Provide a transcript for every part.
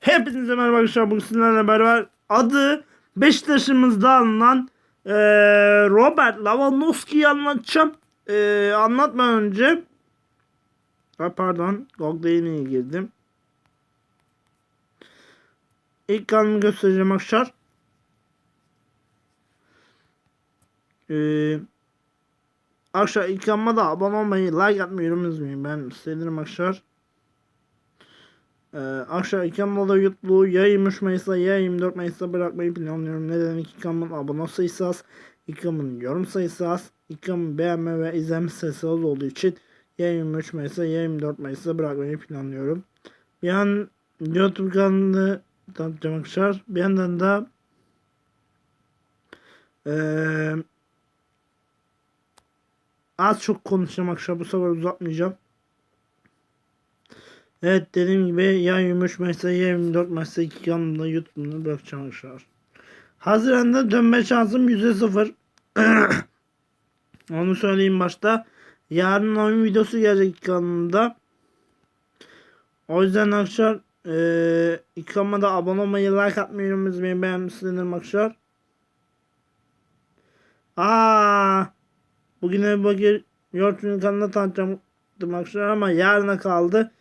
Hepinize merhaba arkadaşlar. Bugün sizlerle beraber adı Beşiktaş'ımızda alınan eee, Robert Lewandowski'yi anlatacağım. Eee anlatmadan önce ha, pardon yeni girdim. İlk kanalımı göstereceğim arkadaşlar. Eee Arkadaşlar ilk kanalıma da abone olmayı, like atmayı, yorum yazmayı ben sevinirim arkadaşlar. Ee, aşağı iki kanalı YouTube'u ya 23 Mayıs'ta ya 24 Mayıs'ta bırakmayı planlıyorum. Neden iki kanalın abone sayısı iki kanalın yorum sayısı az, iki kanalın beğenme ve izlenme sayısı az olduğu için ya 23 Mayıs'ta ya 24 Mayıs'ta bırakmayı planlıyorum. Bir an YouTube kanalını tanıtacağım arkadaşlar. Bir yandan da eee az çok konuşacağım arkadaşlar. Bu sefer uzatmayacağım. Evet dediğim gibi ya 23 Mayıs'ta ya 24 Mayıs'ta iki kanalımda YouTube'unu bırakacağım arkadaşlar. Haziran'da dönme şansım %0. Onu söyleyeyim başta. Yarın oyun videosu gelecek kanalımda. O yüzden arkadaşlar eee iki kanalıma da abone olmayı, like atmayı, yorum yazmayı beğenmişsinizdir arkadaşlar. Aa, bugün Ebu Bakır Yortu'nun kanalına tanıtacağım arkadaşlar ama yarına kaldı.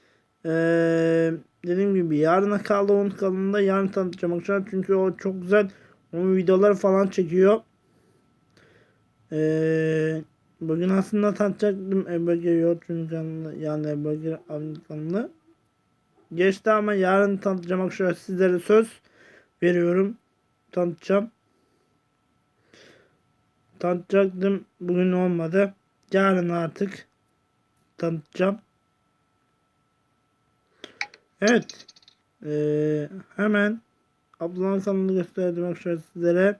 Ee, dediğim gibi yarına kaldı onun kanalında yarın tanıtacağım arkadaşlar çünkü o çok güzel onun videoları falan çekiyor. Ee, bugün aslında tanıtacaktım Ebege Yortu'nun kanalını yani Ebege abinin kanalını. Geçti ama yarın tanıtacağım arkadaşlar sizlere söz veriyorum tanıtacağım. Tanıtacaktım bugün olmadı. Yarın artık tanıtacağım. Evet. Ee, hemen Abdullah'ın kanalını gösterdim arkadaşlar sizlere.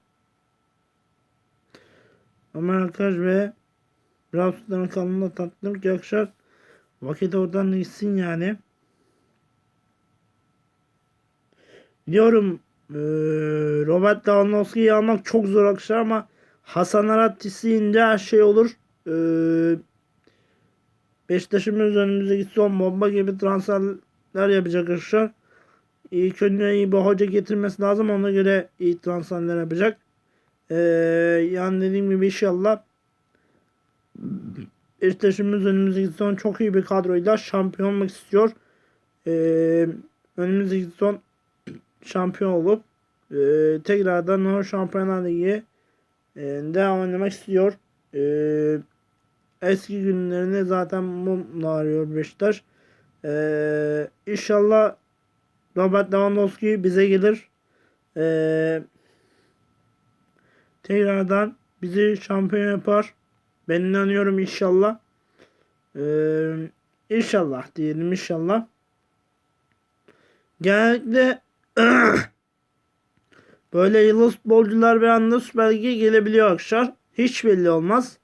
Ömer Arkadaş ve Raps'ların kanalını tanıttım ki arkadaşlar vakit oradan gitsin yani. Diyorum ee, Robert Lewandowski'yi almak çok zor arkadaşlar ama Hasan Arat isteyince her şey olur. Ee, Beşiktaş'ımız önümüzdeki son bomba gibi transferler yapacak arkadaşlar. İlk önce iyi bir hoca getirmesi lazım. Ona göre iyi transferler yapacak. Ee, yani dediğim gibi inşallah Beşiktaş'ımız önümüzdeki son çok iyi bir kadroyla şampiyon olmak istiyor. Ee, önümüzdeki son şampiyon olup e, tekrardan o Şampiyonlar Ligi e, de oynamak istiyor. E, eski günlerini zaten mumla arıyor Beşiktaş. E, inşallah Robert Lewandowski bize gelir. E, tekrardan bizi şampiyon yapar. Ben inanıyorum inşallah. E, inşallah diyelim inşallah. Genellikle Böyle yıldız futbolcular bir anda Süper Lig'e gelebiliyor arkadaşlar. Hiç belli olmaz.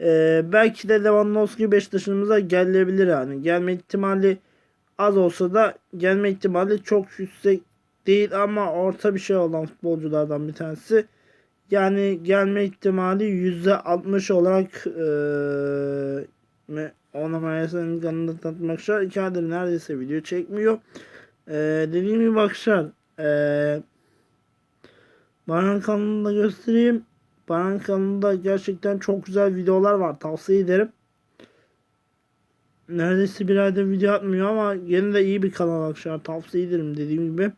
Ee, belki de Lewandowski Beşiktaş'ımıza gelebilir yani. Gelme ihtimali az olsa da gelme ihtimali çok yüksek değil ama orta bir şey olan futbolculardan bir tanesi. Yani gelme ihtimali %60 olarak ona mayasının kanını tanıtmak. İki aydır neredeyse video çekmiyor. Ee, dediğim gibi arkadaşlar eee Baran kanalında göstereyim. Baran kanalında gerçekten çok güzel videolar var. Tavsiye ederim. Neredeyse bir ayda video atmıyor ama yine de iyi bir kanal arkadaşlar. Tavsiye ederim dediğim gibi.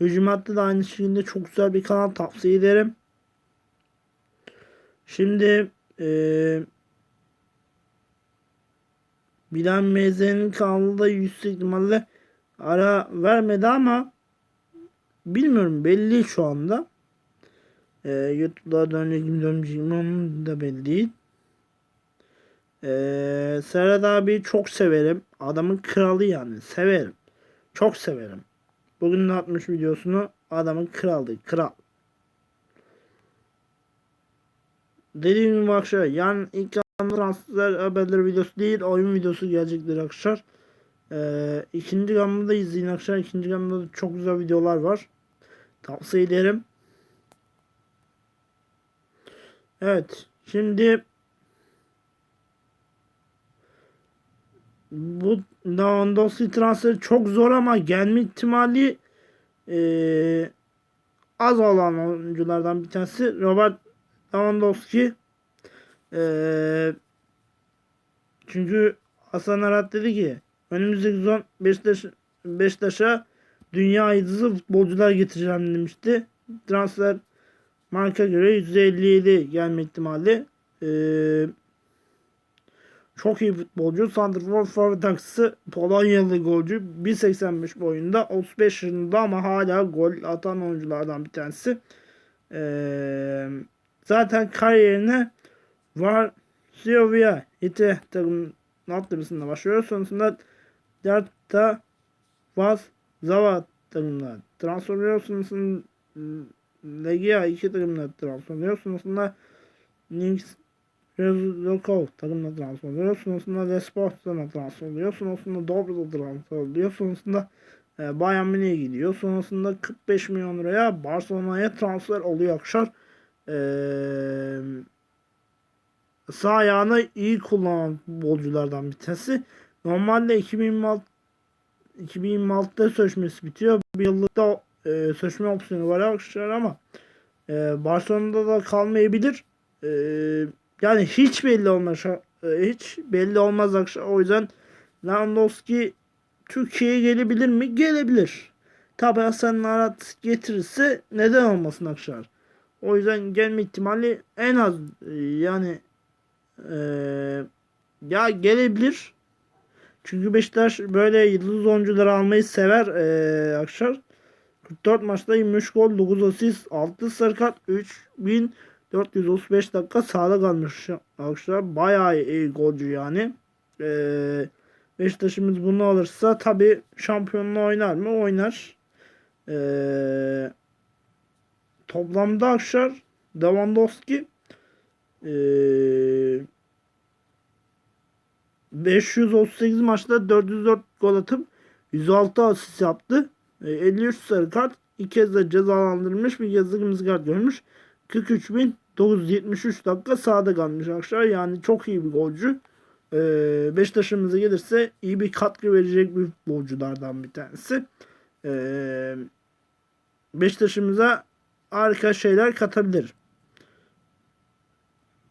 Hücumat'ta da aynı şekilde çok güzel bir kanal tavsiye ederim. Şimdi ee, Bilen Meyze'nin kanalında yüksek ihtimalle ara vermedi ama bilmiyorum belli şu anda. Ee, YouTube'da dönecek mi dönmeyecek mi onun da belli değil. Ee, Serhat abi çok severim. Adamın kralı yani. Severim. Çok severim. Bugün atmış videosunu adamın kralı. Kral. Dediğim gibi arkadaşlar yani ilk transfer haberleri videosu değil oyun videosu gelecektir arkadaşlar. Ee, ikinci gamda izleyin arkadaşlar. İkinci gamda da çok güzel videolar var. Tavsiye ederim. Evet. Şimdi bu Lewandowski transferi çok zor ama gelme ihtimali Ee, az olan oyunculardan bir tanesi Robert Lewandowski. Ee, çünkü Hasan Arat dedi ki önümüzdeki sezon Beşiktaş, Beşiktaş'a dünya yıldızı futbolcular getireceğim demişti. Transfer marka göre %57 gelme ihtimali. Ee, çok iyi futbolcu. Santrfor forvet aksı Polonyalı golcü. 1.85 boyunda. 35 yaşında ama hala gol atan oyunculardan bir tanesi. Ee, zaten kariyerine Varsovia İti takım alt derecesinde başlıyor. Sonrasında Derta Vaz Zava takımına transfer oluyor. Sonrasında Legia iki takımına transfer oluyor. Sonrasında Nix Rezulokov takımına transfer oluyor. Sonrasında Lesport'tan transfer oluyor. Sonrasında Dobra'da transfer oluyor. Sonrasında e, Bayern Münih'e gidiyor. Sonrasında 45 milyon liraya Barcelona'ya transfer oluyor akşam. Eee sağ ayağını iyi kullanan futbolculardan bir tanesi. Normalde 2026 2026'da sözleşmesi bitiyor. Bir yıllıkta e, sözleşme opsiyonu var arkadaşlar ama e, Barcelona'da da kalmayabilir. E, yani hiç belli olmaz. E, hiç belli olmaz arkadaşlar. O yüzden Lewandowski Türkiye'ye gelebilir mi? Gelebilir. Tabi Hasan Arat getirirse neden olmasın arkadaşlar. O yüzden gelme ihtimali en az e, yani ee, ya gelebilir. Çünkü Beşiktaş böyle yıldız oyuncuları almayı sever ee, Akşar. 44 maçta 23 gol, 9 asist, 6 sarı kart, 3435 dakika sahada kalmış Akşar. Bayağı iyi golcü yani. Ee, Beşiktaş'ımız bunu alırsa tabi şampiyonluğu oynar mı? Oynar. Ee, toplamda Akşar Lewandowski ee, 538 maçta 404 gol atıp 106 asist yaptı. Ee, 53 sarı kart. iki kez de cezalandırılmış. Bir kez de kırmızı kart görmüş. 43.973 dakika sahada kalmış arkadaşlar. Yani çok iyi bir golcü. Ee, Beşiktaş'ımıza gelirse iyi bir katkı verecek bir futbolculardan bir tanesi. Ee, Beşiktaş'ımıza harika şeyler katabilir.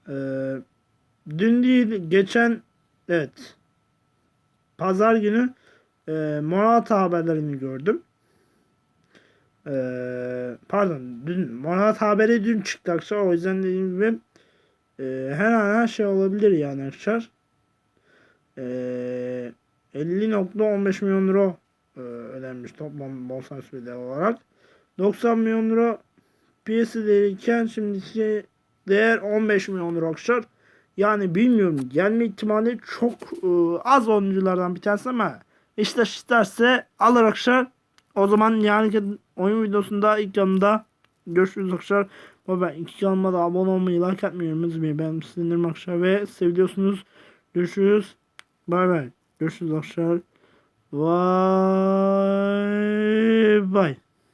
Ee, dün değil geçen evet pazar günü e, Morata haberlerini gördüm. Ee, pardon dün Morata haberi dün çıktı arkadaşlar o yüzden dediğim gibi e, her an her şey olabilir yani arkadaşlar. E, 50.15 milyon euro e, ödenmiş toplam bonservis bedeli olarak. 90 milyon euro piyasa değerken şimdiki değer 15 milyon euro arkadaşlar. Yani bilmiyorum gelme ihtimali çok e, az oyunculardan bir tanesi ama işte isterse alır arkadaşlar. O zaman yarınki oyun videosunda ilk yanımda görüşürüz arkadaşlar. Ama ben iki kanalıma da abone olmayı, like atmayı unutmayın. Ben sinirlerim arkadaşlar ve seviyorsunuz. Görüşürüz. Bay bay. Görüşürüz arkadaşlar. Vay bay.